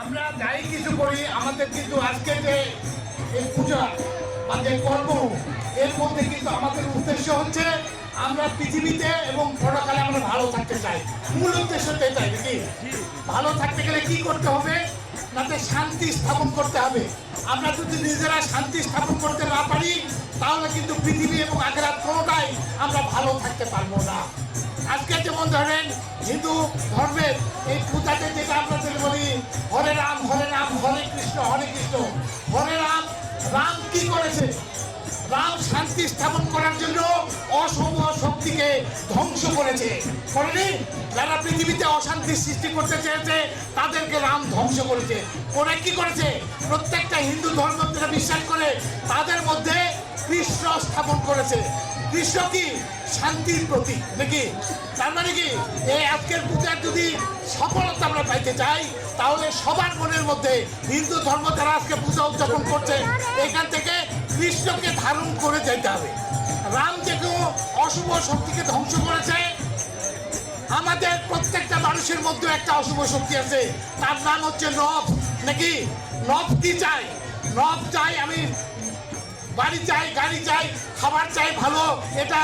আমরা যাই কিছু করি, আমাদের কিন্তু আজকে যে এই পূজা বা যে কর্ম, এর মধ্যে কিন্তু আমাদের উদ্দেশ্য হচ্ছে আমরা পৃথিবীতে এবং পরকালে আমরা ভালো থাকতে চাই। মূল উদ্দেশ্য তো এটাই, নাকি? ভালো থাকতে গেলে কি করতে হবে? নাতে শান্তি স্থাপন করতে হবে। আমরা যদি নিজেরা শান্তি স্থাপন করতে না পারি, তাহলে কিন্তু পৃথিবী এবং আগ্রাত কোনোটাই আমরা ভালো থাকতে পারব না। আজকে যেমন ধরেন হিন্দু ধর্মের এই পূজাতে যেটা বলি রাম হরে রাম হরে কৃষ্ণ। হরে রাম রাম কি করেছে? রাম শান্তি স্থাপন করার জন্য অসম শক্তিকে ধ্বংস করেছে। করেনি? যারা পৃথিবীতে অশান্তি সৃষ্টি করতে চেয়েছে, তাদেরকে রাম ধ্বংস করেছে। করে কি করেছে? প্রত্যেকটা হিন্দু ধর্ম যারা বিশ্বাস করে, তাদের মধ্যে কৃষ্ণ স্থাপন করেছে। কৃষ্ণ কি? শান্তির প্রতীক। নাকি? তার মানে কি? এই আজকের পূজার যদি সফলতা আমরা পাইতে চাই, তাহলে সবার মনের মধ্যে হিন্দু ধর্ম যারা আজকে পূজা উদযাপন করছে, এখান থেকে কৃষ্ণকে ধারণ করে যেতে হবে। রাম কেউ অশুভ শক্তিকে ধ্বংস করেছে, আমাদের প্রত্যেকটা মানুষের মধ্যে একটা অশুভ শক্তি আছে। তার নাম হচ্ছে নব। নাকি? নব কি চাই নব চাই আমি বাড়ি চাই, গাড়ি চাই, খাবার চাই, ভালো। এটা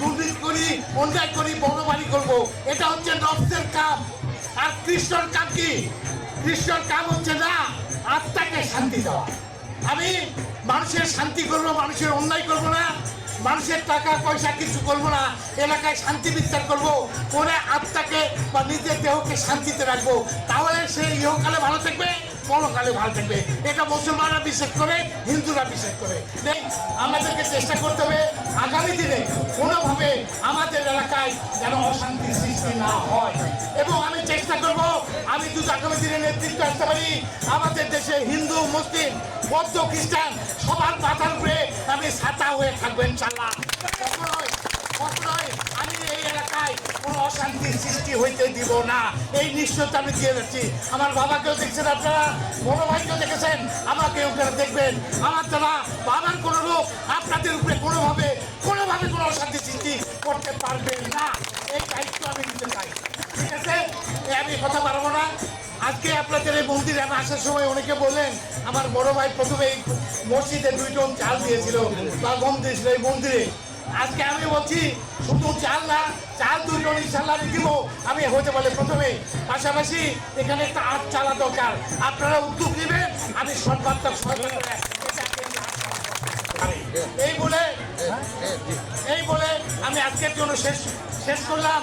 দুর্নীতি করি অন্যায় করি বড় বাড়ি করব। এটা হচ্ছে নবসের কাম। আর কৃষ্ণর কাম কি? কৃষ্ণর কাম হচ্ছে না, আত্মাকে শান্তি দেওয়া। আমি মানুষের শান্তি করব, মানুষের অন্যায় করব না, মানুষের টাকা, পয়সা কিছু করব না, এলাকায় শান্তি বিস্তার করব, করে আত্মাকে বা নিজের দেহকে শান্তিতে রাখব। তাহলে সে ইহকালে ভালো থাকবে। পরকালে ভালো থাকবে। এটা মুসলমানরা বিশ্বাস করে, হিন্দুরা বিশ্বাস করে। আমাদেরকে চেষ্টা করতে হবে আগামী দিনে কোনোভাবে আমাদের এলাকায় যেন অশান্তির সৃষ্টি না হয়। এবং আমি চেষ্টা করব, আমি যদি আগামী দিনে নেতৃত্ব আসতে পারি, আমাদের দেশে হিন্দু, মুসলিম, বৌদ্ধ, খ্রিস্টান সবার মাথার উপরে আমি ছাতা হয়ে থাকবেন ইনশাল্লাহ। আমি এই এলাকায় কোনো অশান্তির হইতে না। এই নিশ্চয়তা আমি দিয়ে যাচ্ছি। আমার বাবাকেও দেখছেন ভাইকেও দেখেছেন? আমাকে দেখবেন। আমার বাবার কোনো আপনাদের উপরে কোনোভাবে কোনোভাবে কোনো অশান্তি করতে পারবেন না। এই দায়িত্ব আমি চাই। ঠিক আছে? আমি কথা পারব না। আজকে আপনাদের এই মন্দিরে আমি আসার সময় অনেকে বললেন, আমার বড় ভাই প্রথমে এই মসজিদে দুই টন চাল দিয়েছিল বা গম দিয়েছিল এই মন্দিরে। আজকে আমি বলছি, শুধু চাল না, চাল দুজন ইনশাল্লাহ দিব। আমি হতে পারলে প্রথমে। পাশাপাশি এখানে একটা আট চালা দরকার। আপনারা উদ্যোগ নেবেন, আমি সর্বাত্মক এই বলে এই বলে আমি আজকের জন্য শেষ শেষ করলাম।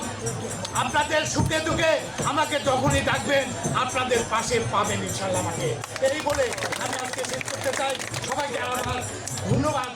আপনাদের সুখে দুঃখে আমাকে যখনই ডাকবেন, আপনাদের পাশে পাবেন ইনশাল্লাহ আমাকে। এই বলে আমি আজকে শেষ করতে চাই। সবাইকে আমার ধন্যবাদ